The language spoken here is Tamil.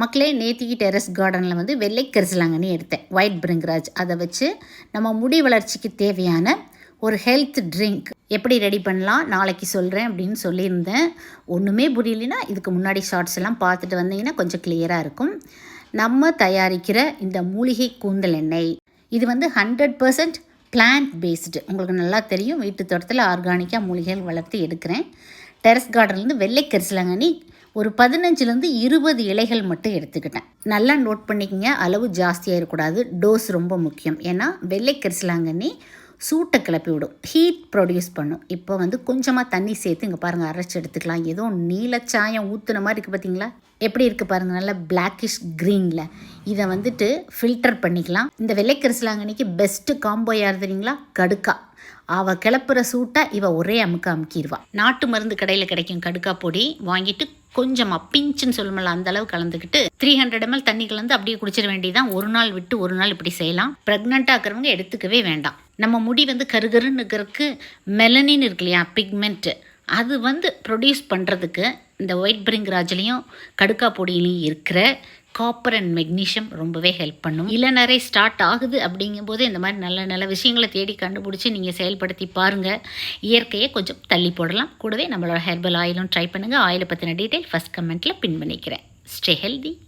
மக்களே நேத்திக்கு டெரஸ் கார்டனில் வந்து வெள்ளை கரிசலாங்கண்ணி எடுத்தேன். ஒயிட் பிரிங்கராஜ் அதை வச்சு நம்ம முடி வளர்ச்சிக்கு தேவையான ஒரு ஹெல்த் ட்ரிங்க் எப்படி ரெடி பண்ணலாம் நாளைக்கு சொல்கிறேன் அப்படின்னு சொல்லியிருந்தேன். ஒன்றுமே புரியலைன்னா இதுக்கு முன்னாடி ஷார்ட்ஸ் எல்லாம் பார்த்துட்டு வந்தீங்கன்னா கொஞ்சம் கிளியராக இருக்கும். நம்ம தயாரிக்கிற இந்த மூலிகை கூந்தல் எண்ணெய் இது வந்து ஹண்ட்ரட் பர்சன்ட் பிளான்ட் பேஸ்டு உங்களுக்கு நல்லா தெரியும். வீட்டு தோட்டத்தில் ஆர்கானிக்காக மூலிகைகள் வளர்த்து எடுக்கிறேன். டெரஸ் கார்டன்லேருந்து வெள்ளை கரிசலாங்கண்ணி ஒரு பதினஞ்சுலேருந்து இருபது இலைகள் மட்டும் எடுத்துக்கிட்டேன். நல்லா நோட் பண்ணிக்கங்க அளவு ஜாஸ்தியாக இருக்கக்கூடாது. டோஸ் ரொம்ப முக்கியம். ஏன்னா வெள்ளை கரிசலாங்கண்ணி சூட்டை கிளப்பி விடும். ஹீட் ப்ரொடியூஸ் பண்ணும். இப்போ வந்து கொஞ்சமாக தண்ணி சேர்த்து இங்கே பாருங்கள் அரைச்சி எடுத்துக்கலாம். ஏதோ நீலச்சாயம் ஊற்றுன மாதிரி இருக்குது பார்த்தீங்களா எப்படி இருக்குது பாருங்கள் நல்ல பிளாக்கிஷ் க்ரீனில் இதை வந்துட்டு ஃபில்டர் பண்ணிக்கலாம். இந்த வெள்ளைக்கரிசலாங்கண்ணிக்கு பெஸ்ட்டு காம்போ யார் தெரியுங்களா? கடுக்கா. அவள் கிளப்புற சூட்டை இவள் ஒரே அமுக்க அமுக்கிடுவா நாட்டு மருந்து கடையில் கிடைக்கும் கடுக்கா பொடி வாங்கிட்டு கொஞ்சமாக பிஞ்சுன்னு சொல்லுமல்ல அந்த அளவு கலந்துக்கிட்டு த்ரீ ஹண்ட்ரட் எம்எல் தண்ணி கலந்து அப்படியே குடிச்சிட வேண்டியதான் ஒரு நாள் விட்டு ஒரு நாள் இப்படி செய்யலாம். ப்ரெக்னெண்ட்டாக இருக்கிறவங்க எடுத்துக்கவே வேண்டாம். நம்ம முடி வந்து கருகருன்னு இருக்கிறதுக்கு மெலனின் இருக்கு இல்லையா? பிக்மெண்ட்டு அது வந்து ப்ரொடியூஸ் பண்ணுறதுக்கு இந்த ஒயிட் பிரிங்ராஜ்லேயும் கடுக்கா பொடியிலையும் இருக்கிற காப்பர் அண்ட் மெக்னீஷியம் ரொம்பவே ஹெல்ப் பண்ணும். இளநரை ஸ்டார்ட் ஆகுது அப்படிங்கும்போது இந்த மாதிரி நல்ல நல்ல விஷயங்களை தேடி கண்டுபிடிச்சி நீங்கள் செயல்படுத்தி பாருங்கள் இயற்கையை கொஞ்சம் தள்ளி போடலாம். கூடவே நம்மளோட ஹெர்பல் ஆயிலும் ட்ரை பண்ணுங்கள் ஆயிலை பற்றின டீட்டெயில் ஃபஸ்ட் கமெண்ட்டில் பின் பண்ணிக்கிறேன். Stay healthy